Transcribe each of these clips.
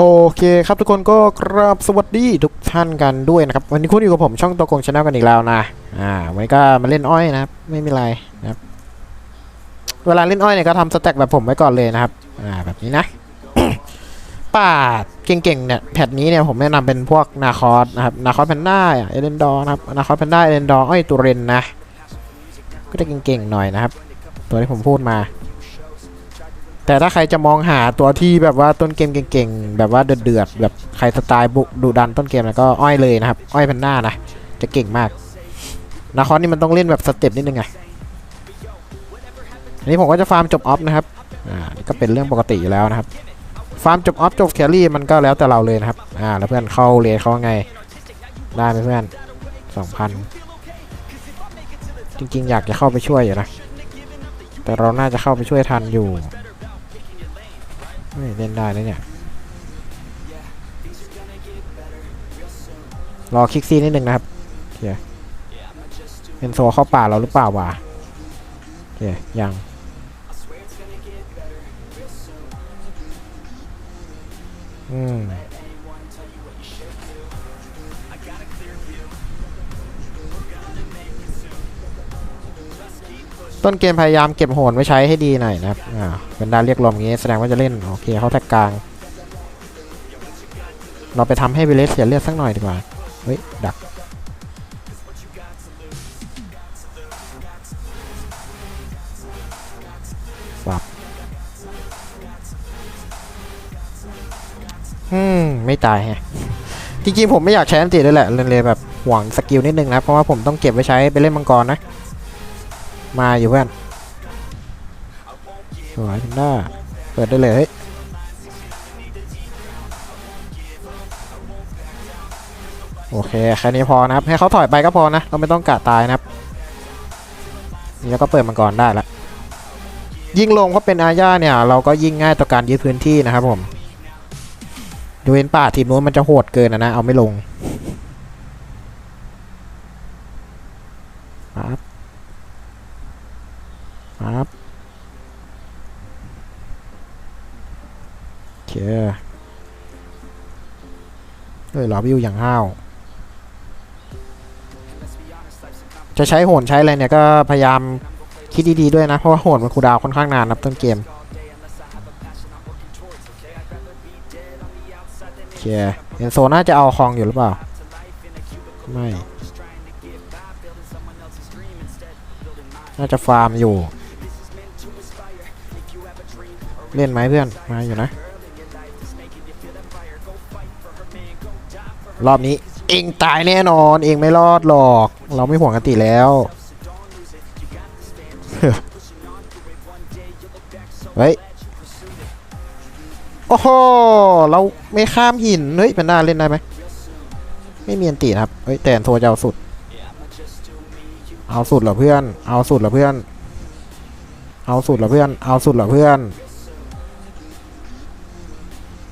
โอเคครับทุกคนก็ครับสวัสดีทุกท่านกันด้วยนะครับ วันนี้คุณอยู่กับผมช่องตัวกงชาแนลกันอีกแล้วนะอ่าวันนี้ก็มาเล่นอ้อยนะครับ ไม่มีไรนะครับเวลาเล่นอ้อยเนี่ยก็ทำสแต็กแบบผมไว้ก่อนเลยนะครับอ่าแบบนี้นะ ป่าเก่งๆเนี่ยแพทนี้เนี่ยผมแนะนำเป็นพวกนาคอสนะครับนาคอสแพนด้าเอเลนดอร์นะครับนาคอสแพนด้าเอเลนดอร์อ้อยตุเรนนะก็จะเก่งๆหน่อยนะครับ ตัวที่ผมพูดมา แต่ถ้าใครจะมองหาตัวที่แบบว่าต้นเกมเก่งๆ แบบว่าเดือดๆแบบใครสไตล์บุกดุดันต้นเกมแล้วก็อ้อยเลยนะครับ อ้อยแพนด้านะ จะเก่งมากนาคอนนี่มันต้องเล่นแบบสเต็ปนิดนึงไงอันนี้ผมก็จะฟาร์มจบออฟนะครับอ่านี่ก็เป็นเรื่องปกติอยู่แล้วนะครับ ฟาร์มจบออฟจบแครี่มันก็แล้วแต่เราเลยนะครับอ่าแล้วเพื่อนเข้าเลนเขาว่าไงได้ไหมเพื่อนสองพันจริงๆ อยากจะเข้าไปช่วยอยู่นะแต่เราน่าจะเข้าไปช่วยทันอยู่ เล่นได้แล้วเนี่ย รอคลิกซีนิดนึงนะครับโอเคเป็นโซเข้าป่าเราหรือเปล่าวะโอเคยังอืม ต้นเกมพยายามเก็บโหนไว้ใช้ให้ดีหน่อยนะครับอ่าเป็นดาเรียกลมงี้แสดงว่าจะเล่นโอเคเขาแท็กกลาง เราไปทำให้เวเลสเสียเลือดสักหน่อยดีกว่า เฮ้ย ดักปับอืม ไม่ตายแฮะจริงๆผมไม่อยากใช้อันติเลยแหละ เลยเลยแบบหวังสกิลนิดนึงนะ เพราะว่าผมต้องเก็บไว้ใช้ไปเล่นมังกรนะ มาอยู่เพื่อนสวยพินด้าเปิดได้เลยเฮ้ยโอเค แค่นี้พอนะครับ ให้เขาถอยไปก็พอนะ เราไม่ต้องกะตายนะครับ นี่แล้วก็เปิดมังกรได้ละยิ่งลงเขาเป็นอาญาเนี่ย เราก็ยิ่งง่ายต่อการยึดพื้นที่นะครับผมดูเห็นป่าทีมนู้นมันจะโหดเกินนะนะ เอาไม่ลงปั๊บปั๊บโอ เคเฮ้ยหลอวิวอย่างห้าว จะใช้โหนใช้อะไรเนี่ยก็พยายามคิดดีๆด้วยนะ เพราะว่าโหนมันคูดาวค่อนข้างนานนับต้นเกมโอเคเอ็นโซน่าจะเอาคองอยู่หรือเปล่า ไม่ น่าจะฟาร์มอยู่ เล่นไหมเพื่อน มาอยู่นะ รอบนี้เองตายแน่นอน เองไม่รอดหรอก เราไม่ห่วงกันติแล้ว เฮ้ย โอ้โห เราไม่ข้ามหิน เฮ้ยเป็นหน้าเล่นได้ไหม ไม่มีอันตีครับ เฮ้ย แต่อันโทจะเอาสุด เอาสุดเหรอเพื่อน เอาสุดเหรอเพื่อน เอาสุดเหรอเพื่อน เอาสุดเหรอเพื่อน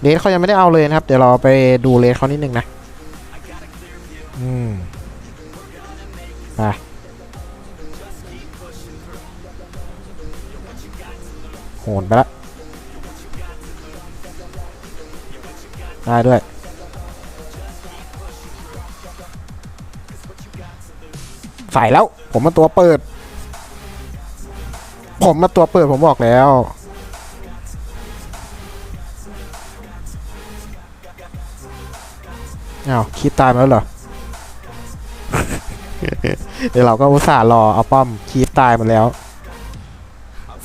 เลสเขายังไม่ได้เอาเลยนะครับ เดี๋ยวเราไปดูเลสเขานิดนึงนะ อืมไปโหนไปละได้ด้วยใส่แล้ว ผมมาตัวเปิด ผมมาตัวเปิดผมบอกแล้ว อ้าว คิดตายแล้วเหรอ เดี๋ยวเราก็อุตส่าห์รอเอาป้อมคีบตายหมดแล้ว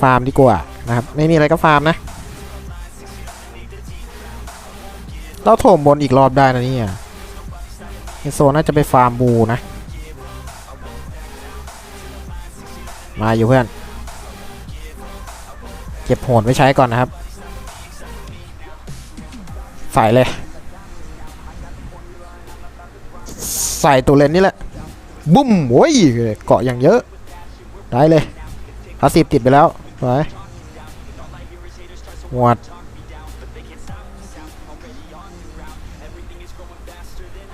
ฟาร์มดีกว่านะครับ ไม่มีอะไรก็ฟาร์มนะ เราโถมบนอีกรอบได้นะเนี่ยเอโซน่าจะไปฟาร์มบูนะ มาอยู่เพื่อน เก็บโหนไว้ใช้ก่อนนะครับ ใส่เลย ใส่ตัวเลนนี่แหละ บุ้มโอ้ยเกาะอย่างเยอะ ได้เลยพาสีติดไปแล้วไปหวด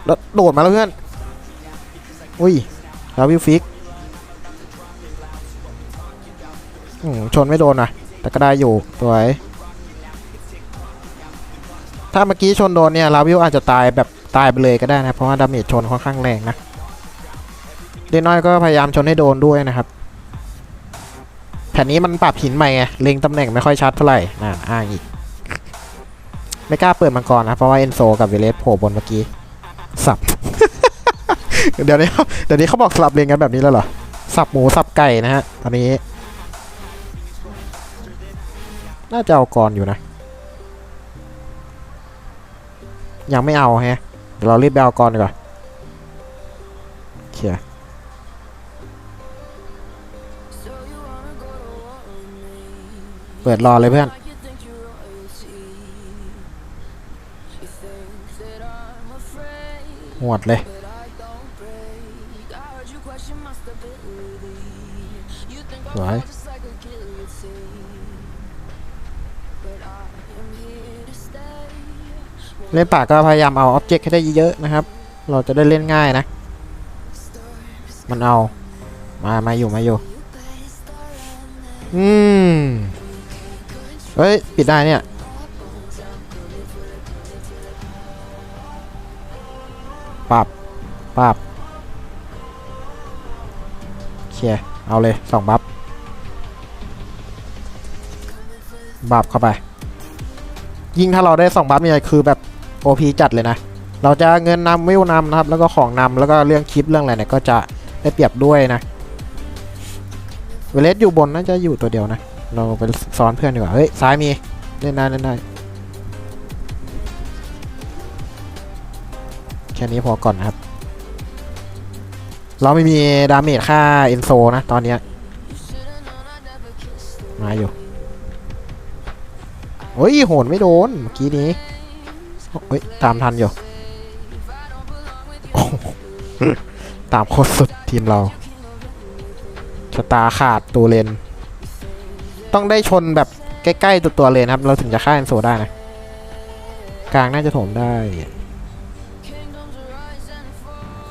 แล้วโดดมาแล้วเพื่อน อุ้ยลาวิวฟิกชนไม่โดนนะ แต่ก็ได้อยู่สวยถ้าเมื่อกี้ชนโดนเนี่ยลาวิวอาจจะตายแบบตายไปเลยก็ได้นะ เพราะว่าดาเมจชนค่อนข้างแรงนะ เดนน้อยก็พยายามชนให้โดนด้วยนะครับ แผ่นนี้มันปรับหินใหม่ไงเล็งตำแหน่งไม่ค่อยชัดเท่าไหร่น่าอ้างอีก ไม่กล้าเปิดมังกรนะ เพราะว่าเอนโซกับเวเลสโผล่บนเมื่อกี้ สับ เดี๋ยวนี้เดี๋ยวนี้เขาบอกสลับเลงกันแบบนี้แล้วเหรอ สับหมูสับไก่นะฮะ ตอนนี้ น่าจะเอากรอยู่นะ ยังไม่เอาฮะ เดี๋ยวเรารีบไปเอากรดีกว่าเคลียร์ เปิดรอเลยเพื่อน หวดเลย สวยเล่นป่าก็พยายามเอาอ็อบเจกต์ให้ได้เยอะๆนะครับ เราจะได้เล่นง่ายนะ มันเอา มา มาอยู่ มาอยู่ อืม เฮ้ย ปิดได้เนี่ย ปรับ ปรับเคลียร์เอาเลยสองบัฟ บัฟเข้าไป ยิ่งถ้าเราได้สองบัฟเนี่ยคือแบบ OP จัดเลยนะ เราจะเงินนำวิวนำนะครับ แล้วก็ของนำแล้วก็เรื่องคลิปเรื่องอะไรเนี่ยก็จะได้เปรียบด้วยนะ เวเลสอยู่บนน่าจะอยู่ตัวเดียวนะ เราไปซ้อนเพื่อนดีกว่า เฮ้ย ซ้ายมี เล่นได้เล่นได้ แค่นี้พอก่อนนะครับ เราไม่มีดาเมจค่าเอนโซนะตอนนี้ มาอยู่โอ้ย โหนไม่โดน เมื่อกี้นี้เฮ้ย ตามทันอยู่โอ้โหตามโคตรสุดทีมเราชะตาขาดตัวเลน ต้องได้ชนแบบใกล้ๆตัวตัวเลนครับ เราถึงจะฆ่าเอนโซได้นะ กลางน่าจะถมได้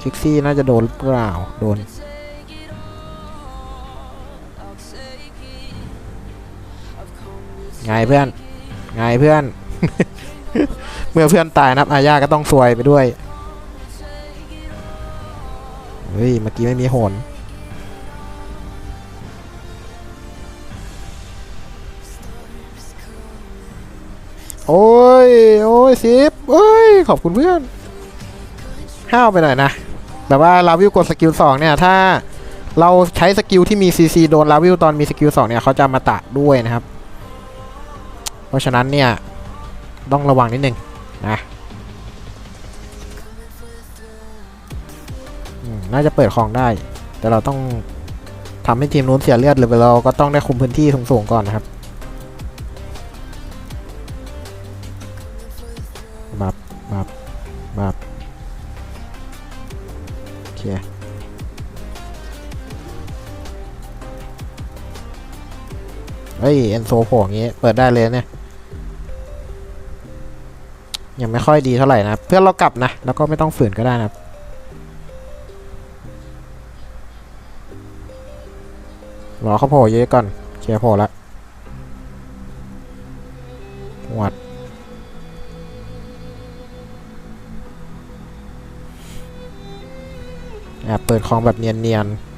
คิกซี่น่าจะโดนเปล่า โดน ไงเพื่อน ไงเพื่อน เมื่อเพื่อนตายนะครับอาญาก็ต้องซวยไปด้วย เฮ้ย เมื่อกี้ไม่มีโหน โอ้ย โอ้ยซิปเอ้ย ขอบคุณเพื่อน ห้าวไปหน่อยนะ แบบว่าลาวิวกดสกิล2เนี่ย ถ้าเราใช้สกิลที่มี CC โดนลาวิวตอนมีสกิล2เนี่ย เขาจะมาตะด้วยนะครับ เพราะฉะนั้นเนี่ย ต้องระวังนิดนึงนะน่าจะเปิดของได้ แต่เราต้องทำให้ทีมนู้นเสียเลือดหรือเราก็ต้องได้คุมพื้นที่สูงๆก่อนนะครับ นโซโผล่อย่างงี้ เปิดได้เลยเนี่ย ยังไม่ค่อยดีเท่าไหร่นะ เพื่อนเรากลับนะ แล้วก็ไม่ต้องฝืนก็ได้นะรอเขาโผล่เยอะก่อนเคลียร์โผล่ละหวดแอบเปิดคลองแบบเนียนๆ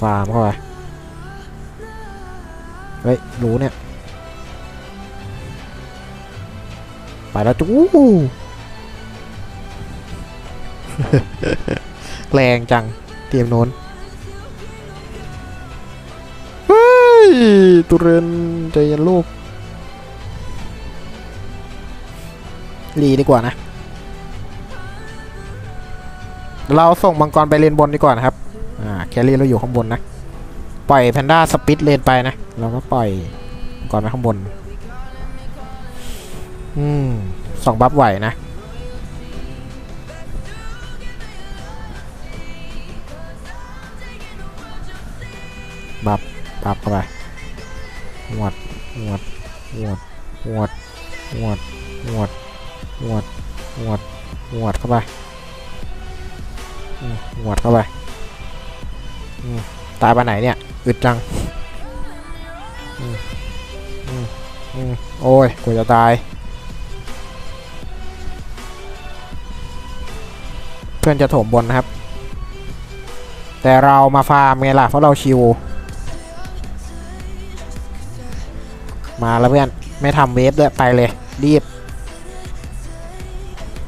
ฟาร์มเข้าไป เฮ้ยรู้เนี่ย ไปแล้วจู้แรงจังทีมโน้นเฮ้ยตุเรนใจเย็นลูกรีดีกว่านะ เราส่งมังกรไปเลนบนดีกว่านะครับอ่าแค รี่เราอยู่ข้างบนนะ ปล่อยแพนด้าสปิดเลนไปนะ เราก็ปล่อยมังกรไปข้างบน อืมสองบัฟไหวนะบับบับเข้าไปหวดหวดหวดหวดหวดหวดหวดหวดหวดเข้าไปอืมหวดเข้าไป ตายไปไหนเนี่ย อึดจังโอ้ยกว่าจะตาย เพื่อนจะถมบนนะครับ แต่เรามาฟาร์มไงล่ะ เพราะเราชิว มาแล้วเพื่อน ไม่ทำเวฟด้วยไปเลย รีบ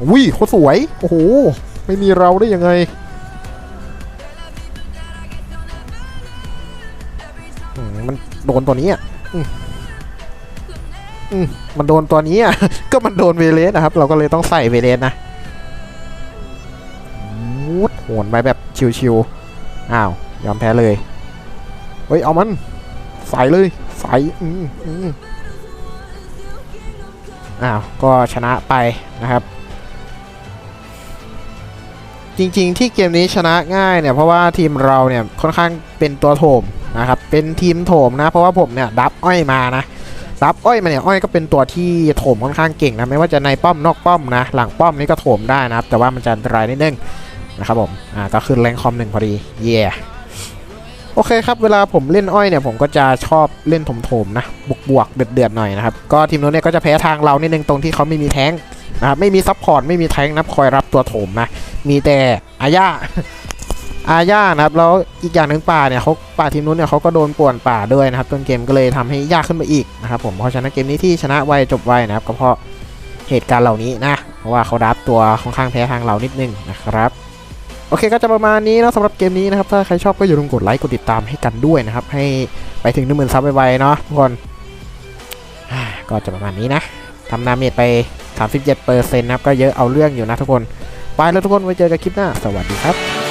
อุ้ยโคตรสวย โอ้โห ไม่มีเราได้ยังไง มันโดนตัวนี้อะอืมมันโดนตัวนี้อะ ก็มันโดนเวเลสนะครับ เราก็เลยต้องใส่เวเลสนะวูดโหนไปแบบชิวๆ อ้าว ยอมแพ้เลย เฮ้ย เอามัน ใส่เลย ใส่อืมอืมอ้าว ก็ชนะไปนะครับ จริง ๆ ที่เกมนี้ชนะง่ายเนี่ยเพราะว่าทีมเราเนี่ยค่อนข้างเป็นตัวโถมนะครับเป็นทีมโถมนะ เพราะว่าผมเนี่ยดับอ้อยมานะดับอ้อยมาเนี่ยอ้อยก็เป็นตัวที่โถมค่อนข้างเก่งนะไม่ว่าจะในป้อมนอกป้อมนะ หลังป้อมนี่ก็โถมได้นะครับ แต่ว่ามันจะอันตรายนิดนึงนะครับผมอ่าก็ขึ้นแรงคอมหนึ่งพอดีเย่โอเคครับ เวลาผมเล่นอ้อยเนี่ยผมก็จะชอบเล่นถมๆนะบวกบวกๆเดือดๆหน่อยนะครับ ก็ทีมนู้นเนี่ยก็จะแพ้ทางเรานิดนึงตรงที่เขาไม่มีแท้งนะครับไม่มีซัพพอร์ตไม่มีแท้งนะคอยรับตัวโถมนะ มีแต่อาญาอาญานะครับแล้วอีกอย่างหนึ่งป่าเนี่ยเขาป่าทีมนู้นเนี่ยเขาก็โดนป่วนป่าด้วยนะครับต้นเกมก็เลยทำให้ยากขึ้นมาอีกนะครับผมเพราะฉะนั้นเกมนี้ที่ชนะไวจบไวนะครับก็เพราะเหตุการณ์เหล่านี้นะเพราะว่าเขารับตัวค่อนข้างแพ้ทางเรานิดนึงนะครับโอเคก็จะประมาณนี้นะสำหรับเกมนี้นะครับถ้าใครชอบก็อย่าลืมกดไลค์กดติดตามให้กันด้วยนะครับให้ไปถึง1 0,000ซับไวๆเนาะทุกคนก็จะประมาณนี้นะทำนาเมจไป 37%นะครับก็เยอะเอาเรื่องอยู่นะทุกคน ไปแล้วทุกคนไว้เจอกันคลิปหน้า สวัสดีครับ